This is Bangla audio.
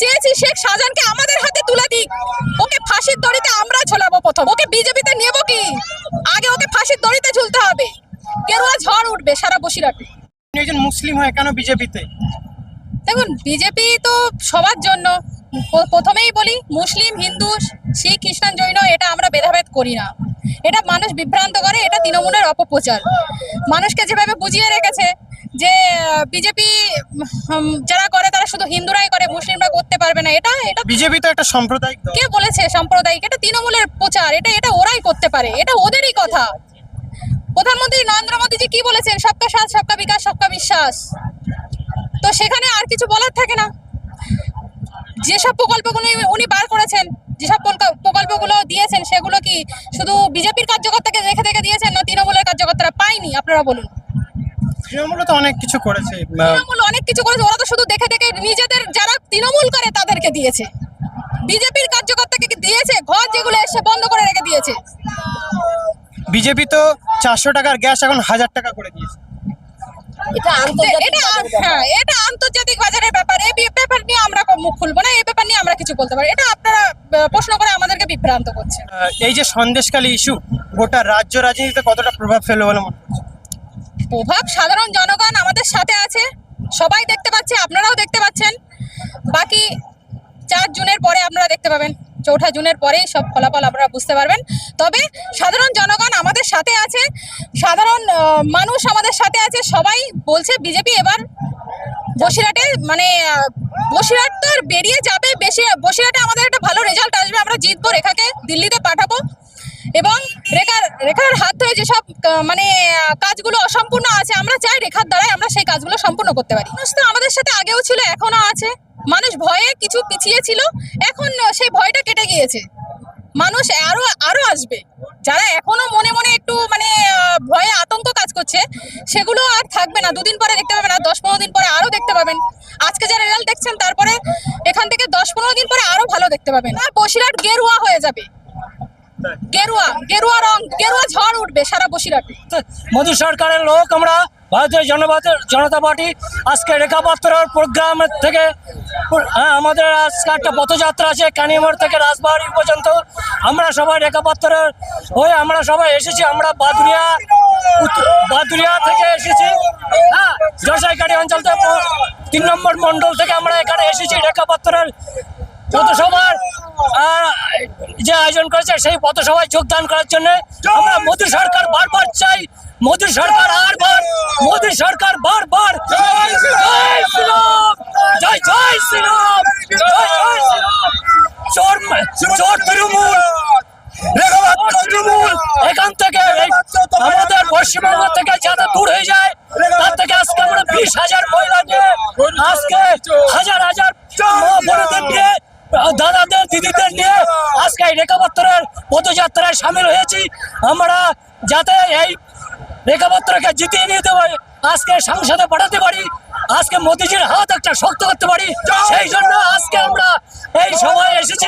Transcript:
চেয়েছি শেখ শাহজাহানকে আমাদের হাতে তুলে দিক। ওকে ফাঁসির দড়িতে আমরা ঝোলাবো প্রথম। ওকে বিজেপিতে নেব কি? আগে ওকে ফাঁসির দড়িতে ঝুলতে হবে। কেরুয়া ঝড় উঠবে সারা বসিরহাটে। আপনি একজন মুসলিম হয়ে কেন বিজেপিতে? দেখুন বিজেপি তো সবার জন্য। প্রথমেই বলি মুসলিম হিন্দু শিখ খ্রিস্টান জৈন এটা আমরা ভেদাভেদ করি না। এটা মানুষ বিভ্রান্ত করে এটা তৃণমূলের অপপ্রচার। মানুষকে যেভাবে বুঝিয়ে রেখেছে যে বিজেপি যারা করে শুধু হিন্দুরাই করে মুসলিমরা করতে পারবে না। এটা এটা বিজেপি তো একটা সাম্প্রদায়িক কে বলেছে সাম্প্রদায়িক? এটা তৃণমূলের প্রচার। এটা এটা ওরাই করতে পারে। এটা ওদেরই কথা। প্রধানমন্ত্রী নরেন্দ্র মোদীজি কি বলেছেন? সবকা সাথ সবকা বিকাশ সবকা বিশ্বাস। তো সেখানে আর কিছু বলার থাকে না। যেসব প্রকল্পগুলো উনি বার করেছেন যেসব প্রকল্প- প্রকল্পগুলো দিয়েছেন সেগুলো কি শুধু বিজেপির কার্যকর্তাকে রেখে দেখে দিয়েছেন না তৃণমূলের কার্যকর্তারা পায়নি? আপনারা বলুন। তৃণমূল তো অনেক কিছু করেছে তৃণমূল অনেক কিছু করেছে ওরা তো শুধু দেখে দেখে নিজেদের যারা তৃণমূল করে তাদেরকে দিয়েছে। বিজেপির কার্যকর্তাকে কি দিয়েছে? ঘর যেগুলো এসে বন্ধ করে রেখে দিয়েছে। বিজেপি তো চারশো টাকার গ্যাস এখন হাজার টাকা করে দিয়েছে। এটা আন্তর্জাতিক এটা হ্যাঁ এটা আন্তর্জাতিক বাজারের ব্যাপার। এই বি- ব্যাপার নিয়ে আমরা মুখ খুলবো না এই ব্যাপার নিয়ে আমরা কিছু বলতে পারি এটা আপনারা প্রশ্ন করে আমাদেরকে বিভ্রান্ত করছেন আহ, এই যে সন্দেশকালী ইস্যু গোটা রাজ্য রাজনীতিতে কতটা প্রভাব ফেলবে বলে মনে হচ্ছে? প্রভাব সাধারণ জনগণ আমাদের সাথে আছে। সবাই দেখতে পাচ্ছে, আপনারাও দেখতে পাচ্ছেন। বাকি চার জুনের পরে আপনারা দেখতে পাবেন। চৌঠা জুনের পরেই সব ফলাফল আপনারা বুঝতে পারবেন। তবে সাধারণ জনগণ আমাদের সাথে আছে। সাধারণ মানুষ আমাদের সাথে আছে। সবাই বলছে বিজেপি এবার বসিরহাটে মানে বসিরহাট তো বেরিয়ে যাবে, বেশি, বসিরহাটে আমাদের একটা ভালো রেজাল্ট আসবে। আমরা জিতবো, রেখাকে দিল্লিতে পাঠাবো। এবং রেখার হাত ধরে যেসব মানে কাজগুলো অসম্পূর্ণ আছে, আমরা চাই রেখার দ্বারাই আমরা সেই কাজগুলো সম্পূর্ণ করতে পারি। মানুষ তো আমাদের সাথে আগেও ছিল এখনও আছে। মানুষ ভয়ে কিছু পিছিয়ে ছিল, এখন সেই ভয়টা কেটে গিয়েছে। মানুষ আরও আরও আসবে। যারা এখনও মনে মনে একটু মানে ভয়ে আতঙ্ক কাজ করছে, সেগুলো আর থাকবে না। দুদিন পরে দেখতে পাবেন, আর দশ পনেরো দিন পরে আরও দেখতে পাবেন। আজকে যারা রেজাল্ট দেখছেন, তারপরে এখান থেকে দশ পনেরো দিন পরে আরও ভালো দেখতে পাবেন। আর বসিরহাট গেরুয়া হয়ে যাবে। গেরুয়া গেরুয়া রং গেরুয়া ঝড় উঠবে সারা বসিরহাটে। মোদী সরকারের লোক আমরা ভারতীয় জনতা জনতা পার্টি আজকে রেখাপাত্রার প্রোগ্রাম থেকে হ্যাঁ আমাদের আজকে একটা পথযাত্রা আছে কানিমোড় থেকে রাজবাড়ি পর্যন্ত। আমরা সবাই রেখাপাত্রার হয়ে আমরা সবাই এসেছি আমরা বাদুরিয়া বাদুরিয়া থেকে এসেছি। হ্যাঁ জয়সাইকাটি অঞ্চল থেকে তিন নম্বর মণ্ডল থেকে আমরা এখানে এসেছি রেখাপাত্রার পথসভার আহ, যে আয়োজন করেছে সেই পথসভায় যোগদান করার জন্য আমরা মোদী সরকার বারবার চাই। মোদী সরকার আর বার মোদী সরকার বারবার। জয় শ্রীরাম জয় জয় শ্রীরাম জয় জয় চোর চোর তৃণমূল। তৃণমূল। এখান থেকে আমাদের পশ্চিমবঙ্গ থেকে যাতে দূর হয়ে যায় তার থেকে আজকে আমরা বিশ হাজার মহিলা নিয়ে আজকে হাজার হাজার মা বোনদের নিয়ে দাদাদের দিদিদের নিয়ে আজকে এই রেখাপত্রের পদযাত্রায় সামিল হয়েছি। আমরা যাতে এই রেখাপত্রকে জিতিয়ে নিতে পারি আজকে সংসদে পাঠাতে পারি আজকে মোদিজির হাত একটা শক্ত করতে পারি সেই জন্য আজকে আমরা এই সভায় এসেছি।